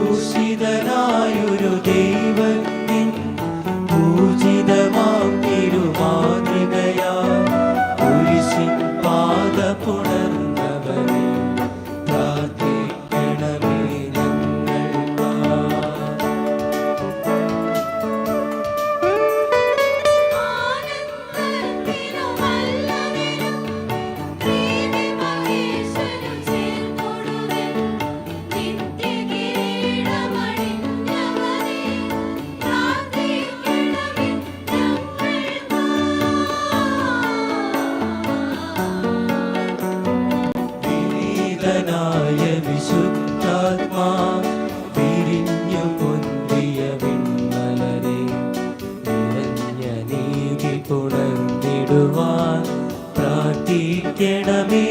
ക്രൂശിതനായൊരു ദൈവത്തിൻ പുണർന്നിടുവാൻ പ്രാർത്ഥിക്കണമേ.